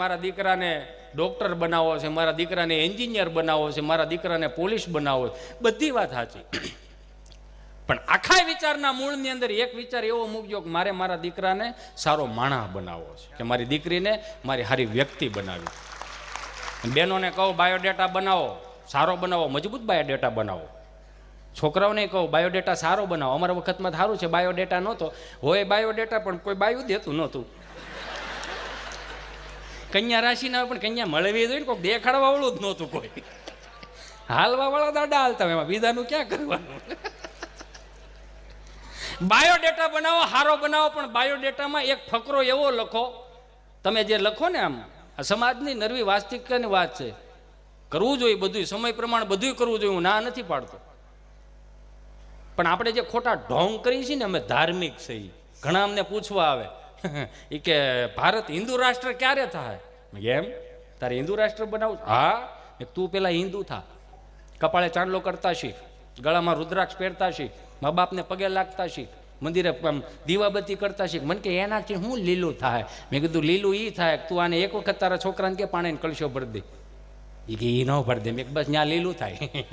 મારા દીકરાને ડોક્ટર બનાવો છે, મારા દીકરાને એન્જિનિયર બનાવો છે, મારા દીકરાને પોલીસ બનાવો બધી વાત સાચી. પણ આખા વિચારના મૂળની અંદર એક વિચાર એવો મૂકજો કે મારે મારા દીકરાને સારો માણા બનાવવો છે. કે મારી દીકરીને મારી સારી વ્યક્તિ બનાવી. બહેનોને કહો બાયોડેટા બનાવો, સારો બનાવો, મજબૂત બાયોડેટા બનાવો. છોકરાઓને કહો બાયોડેટા સારો બનાવો. અમારા વખતમાં સારું છે બાયોડેટા નહોતો. હોય બાયોડેટા પણ કોઈ બાયો દેતું નહોતું. કન્યા રાશિના પણ કન્યા મળવી જોઈએ ને કોઈ દેખાડવા વાળું જ નહોતું કોઈ. હાલવા વાળા દાડા હાલતા એમાં બીજાનું ક્યાં કરવાનું? બાયોડેટા બનાવો સારો બનાવો, પણ બાયોડેટામાં એક ફકરો એવો લખો. તમે જે લખો ને આમ, આ સમાજની નરવી વાસ્તવિકતાની વાત છે. કરવું જોઈએ બધું સમય પ્રમાણે બધું કરવું જોઈએ, હું ના નથી પાડતો. પણ આપણે જે ખોટા ઢોંગ કરીએ છીએ ને, અમે ધાર્મિક છીએ. ઘણા અમને પૂછવા આવે એ કે ભારત હિન્દુ રાષ્ટ્ર ક્યારે થાય? એમ? તારે હિન્દુ રાષ્ટ્ર બનાવું હા. તું પેલા હિન્દુ થા. કપાળે ચાંદલો કરતા શીખ. ગળામાં રુદ્રાક્ષ પહેરતા શીખ. મા બાપને પગે લાગતા શીખ. મંદિરે દીવાબત્તી કરતા શીખ. મને કે, એનાથી હું લીલું થાય? મેં કીધું, લીલું એ થાય તું આને એક વખત તારા છોકરાને કે પાણીને કળશો ભરી દે. એ કે એ ન ભરી દે. મેં બસ ત્યાં લીલું થાય.